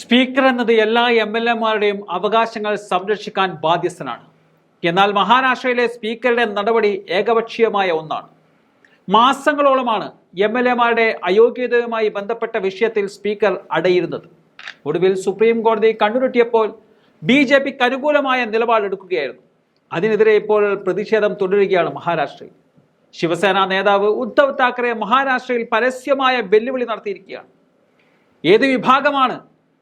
Speaker എന്നത് എല്ലാ M L എമാരുടെയും അവകാശങ്ങൾ സംരക്ഷിക്കാൻ ബാധ്യസ്ഥനാണ്. എന്നാൽ മഹാരാഷ്ട്രയിലെ സ്പീക്കറുടെ നടപടി ഏകപക്ഷീയമായ ഒന്നാണ്. മാസങ്ങളോളമാണ് എം എൽ എമാരുടെ അയോഗ്യതയുമായി ബന്ധപ്പെട്ട വിഷയത്തിൽ സ്പീക്കർ അടയിരുന്നത്. ഒടുവിൽ സുപ്രീം കോടതി കണ്ണുരുട്ടിയപ്പോൾ ബി ജെ പിക്ക് അനുകൂലമായ നിലപാടെടുക്കുകയായിരുന്നു. അതിനെതിരെ ഇപ്പോൾ പ്രതിഷേധം തുടരുകയാണ് മഹാരാഷ്ട്രയിൽ. ശിവസേന നേതാവ് ഉദ്ധവ് താക്കറെ മഹാരാഷ്ട്രയിൽ പരസ്യമായ വെല്ലുവിളി നടത്തിയിരിക്കുകയാണ്. ഏത് വിഭാഗമാണ്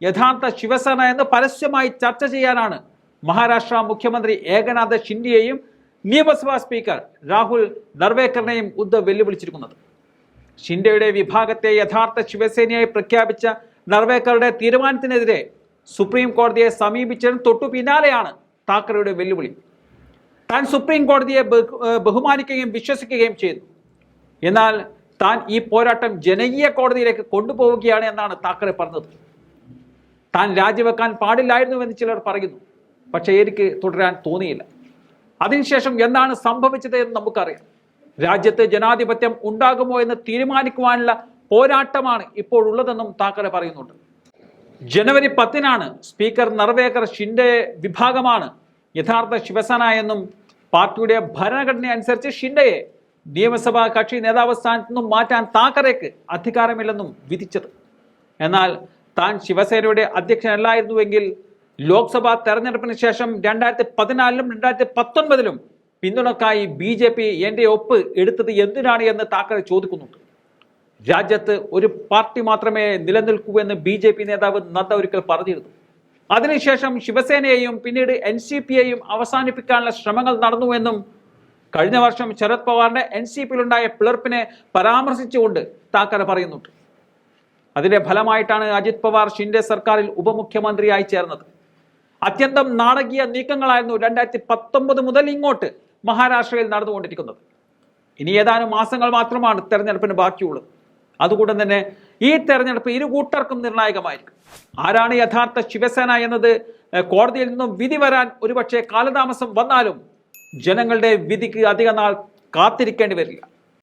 യഥാർത്ഥ ശിവസേന എന്ന് പരസ്യമായി ചർച്ച ചെയ്യാനാണ് മഹാരാഷ്ട്ര മുഖ്യമന്ത്രി ഏകനാഥ് ഷിൻഡെയെയും നിയമസഭാ സ്പീക്കർ രാഹുൽ നർവേക്കറിനെയും ഉദ്ധവ് വെല്ലുവിളിച്ചിരിക്കുന്നത്. ഷിൻഡെയുടെ വിഭാഗത്തെ യഥാർത്ഥ ശിവസേനയായി പ്രഖ്യാപിച്ച നർവേക്കറുടെ തീരുമാനത്തിനെതിരെ സുപ്രീം കോടതിയെ സമീപിച്ചതിന് തൊട്ടു പിന്നാലെയാണ് താക്കറയുടെ വെല്ലുവിളി. താൻ സുപ്രീം കോടതിയെ ബഹുമാനിക്കുകയും വിശ്വസിക്കുകയും ചെയ്തു. എന്നാൽ താൻ ഈ പോരാട്ടം ജനകീയ കോടതിയിലേക്ക് കൊണ്ടുപോവുകയാണ് എന്നാണ് താക്കറെ പറഞ്ഞത്. താൻ രാജിവെക്കാൻ പാടില്ലായിരുന്നുവെന്ന് ചിലർ പറയുന്നു. പക്ഷേ എനിക്ക് തുടരാൻ തോന്നിയില്ല. അതിനുശേഷം എന്താണ് സംഭവിച്ചത് എന്ന് നമുക്കറിയാം. രാജ്യത്ത് ജനാധിപത്യം ഉണ്ടാകുമോ എന്ന് തീരുമാനിക്കുവാനുള്ള പോരാട്ടമാണ് ഇപ്പോൾ ഉള്ളതെന്നും താക്കറെ പറയുന്നുണ്ട്. ജനുവരി പത്തിനാണ് സ്പീക്കർ നർവേക്കർ ഷിൻഡെ വിഭാഗമാണ് യഥാർത്ഥ ശിവസേന എന്നും പാർട്ടിയുടെ ഭരണഘടന അനുസരിച്ച് ഷിൻഡയെ നിയമസഭാ കക്ഷി നേതാവ് സ്ഥാനത്ത് നിന്നും മാറ്റാൻ താക്കറേക്ക് അധികാരമില്ലെന്നും വിധിച്ചത്. എന്നാൽ താൻ ശിവസേനയുടെ അധ്യക്ഷനല്ലായിരുന്നുവെങ്കിൽ ലോക്സഭാ തെരഞ്ഞെടുപ്പിന് ശേഷം രണ്ടായിരത്തി പതിനാലിലും രണ്ടായിരത്തി പത്തൊൻപതിലും പിന്തുണക്കായി ബി ജെ പി എന്റെ ഒപ്പ് എടുത്തത് എന്തിനാണ് എന്ന് താക്കറെ ചോദിക്കുന്നുണ്ട് രാജ്യത്ത് ഒരു പാർട്ടി മാത്രമേ നിലനിൽക്കൂ എന്ന് ബി ജെ പി നേതാവ് നദ്ദ ഒരിക്കൽ പറഞ്ഞിരുന്നു. അതിനുശേഷം ശിവസേനയെയും പിന്നീട് എൻ സി പിയെയും അവസാനിപ്പിക്കാനുള്ള ശ്രമങ്ങൾ നടന്നുവെന്നും കഴിഞ്ഞ വർഷം ശരത് പവാറിന്റെ എൻ സി പിയിലുണ്ടായ പിളർപ്പിനെ പരാമർശിച്ചുകൊണ്ട് താക്കറെ പറയുന്നുണ്ട്. അതിന്റെ ഫലമായിട്ടാണ് അജിത് പവാർ ഷിൻഡെ സർക്കാരിൽ ഉപമുഖ്യമന്ത്രിയായി ചേർന്നത്. അത്യന്തം നാടകീയ നീക്കങ്ങളായിരുന്നു രണ്ടായിരത്തി പത്തൊമ്പത് മുതൽ ഇങ്ങോട്ട് മഹാരാഷ്ട്രയിൽ നടന്നുകൊണ്ടിരിക്കുന്നത്. ഇനി ഏതാനും മാസങ്ങൾ മാത്രമാണ് തെരഞ്ഞെടുപ്പിന് ബാക്കിയുള്ളത് അതുകൊണ്ട് തന്നെ ഈ തെരഞ്ഞെടുപ്പ് ഇരു കൂട്ടർക്കും നിർണായകമായിരിക്കും. ആരാണ് യഥാർത്ഥ ശിവസേന എന്നത്? കോടതിയിൽ നിന്നും വിധി വരാൻ ഒരുപക്ഷെ കാലതാമസം വന്നാലും ജനങ്ങളുടെ വിധിക്ക് അധിക നാൾ കാത്തിരിക്കേണ്ടി വരില്ല.